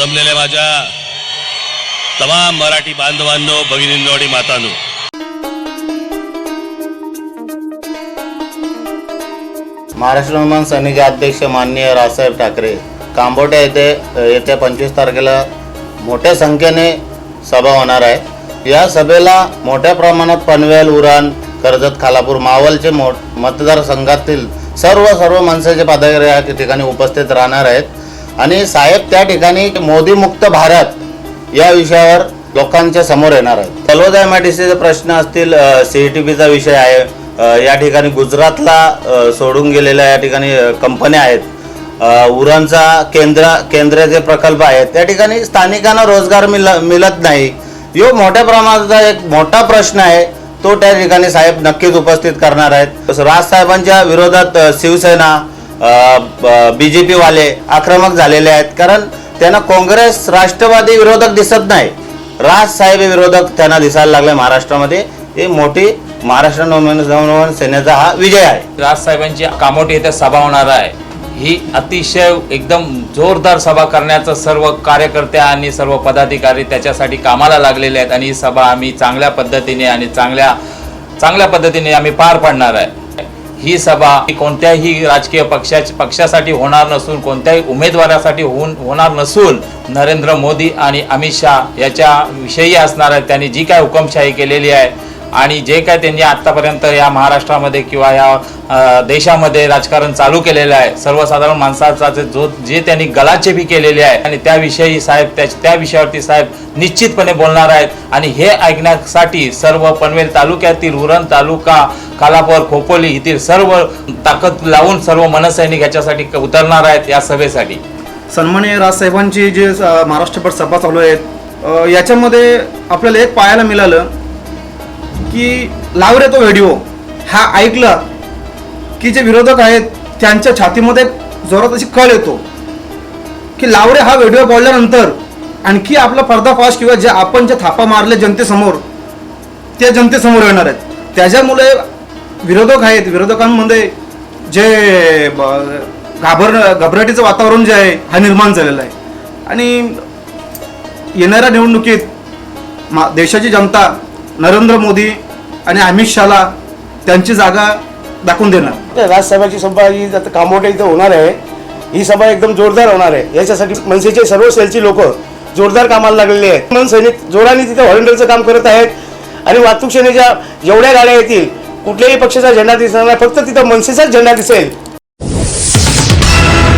जमलेल्या माझ्या तमाम मराठी बांधवांनो भगिनींनो आणि मातांनो. महाराष्ट्र निर्माण सेनेचे अध्यक्ष माननीय रावसाहेब ठाकरे कांबोट्या येथे येत्या पंचवीस तारखेला मोठ्या संख्येने सभा होणार आहे. या सभेला मोठ्या प्रमाणात पनवेल उरण कर्जत खालापूर मावलचे मो मतदारसंघातील सर्व सर्व मनसेचे पदाधिकारी या ठिकाणी उपस्थित राहणार आहेत आणि साहेब त्या ठिकाणी मोदीमुक्त भारत या विषयावर लोकांच्या समोर येणार आहेत. तलोद एम आय डी सीचे प्रश्न असतील सी ई टी पीचा विषय आहे या ठिकाणी गुजरातला सोडून गेलेल्या या ठिकाणी कंपन्या आहेत उरणचा केंद्र जे प्रकल्प आहेत त्या ठिकाणी स्थानिकांना रोजगार मिल मिळत नाही. यो मोठ्या प्रमाणाचा एक मोठा प्रश्न आहे तो त्या ठिकाणी साहेब नक्कीच उपस्थित करणार आहेत. राज साहेबांच्या विरोधात शिवसेना बी जे पीवाले आक्रमक झालेले आहेत. कारण त्यांना काँग्रेस राष्ट्रवादी विरोधक दिसत नाही. राज साहेब विरोधक त्यांना दिसायला लागले महाराष्ट्रामध्ये. हे मोठी महाराष्ट्र नवनिर्माण सेनेचा हा विजय आहे. राजसाहेबांची कामोटी येथे सभा होणार आहे. ही अतिशय एकदम जोरदार सभा करण्याचं सर्व कार्यकर्ते आणि सर्व पदाधिकारी त्याच्यासाठी कामाला लागलेले आहेत. आणि ही सभा आम्ही चांगल्या पद्धतीने आणि चांगल्या चांगल्या पद्धतीने आम्ही पार पाडणार आहे. ही सभा कोणत्याही राजकीय पक्षाच्या पक्षासाठी होणार नसून कोणत्याही उमेदवारासाठी होऊन होणार नसून नरेंद्र मोदी आणि अमित शहा याच्या विषयी असणार आहे त्यांनी जी काय हुकमशाही केलेली आहे आणि जे काय त्यांनी आत्तापर्यंत या महाराष्ट्रामध्ये किंवा या देशामध्ये राजकारण चालू केलेलं आहे सर्वसाधारण माणसाचा जे जो जे त्यांनी गलाचेपी केलेली आहे आणि त्याविषयी साहेब त्या त्या विषयावरती साहेब निश्चितपणे बोलणार आहेत. आणि हे ऐकण्यासाठी सर्व पनवेल तालुक्यातील उरण तालुका कालापूर खोपोली येथील सर्व ताकद लावून सर्व मनसैनिक याच्यासाठी उतरणार आहेत या सभेसाठी. सन्मान्य राजसाहेबांची जे महाराष्ट्रभर सभा चालू आहेत याच्यामध्ये आपल्याला एक पाहायला मिळालं की लाव रे तो व्हिडिओ. हा ऐकला की जे विरोधक आहेत त्यांच्या छातीमध्ये जोरात अशी कळ येतो. की लाव रे हा व्हिडिओ बोलल्यानंतर आणखी आपला पर्दाफाश किंवा जे आपण जे थापा मारले जनतेसमोर त्या जनतेसमोर येणार आहेत. त्याच्यामुळे विरोधक आहेत विरोधकांमध्ये जे घाबर घबराटीचं वातावरण जे आहे हा निर्माण झालेला आहे. आणि येणाऱ्या निवडणुकीत मा देशाची जनता नरेंद्र मोदी आणि अमित शहाला त्यांची जागा दाखवून देणार. राज्यसभेची सभा ही आता कामोटे इथं होणार आहे. ही सभा एकदम जोरदार होणार आहे. याच्यासाठी मनसेचे सर्व सेलची लोक जोरदार कामाला लागलेले आहेत. म्हणून सैनिक जोराने तिथं व्हॉलेंटियरचं काम करत आहेत. आणि वाहतूक सेनेच्या जेवढ्या गाड्या येतील कुठल्याही पक्षाचा झेंडा दिसणार नाही. फक्त तिथं मनसेचाच झेंडा दिसेल.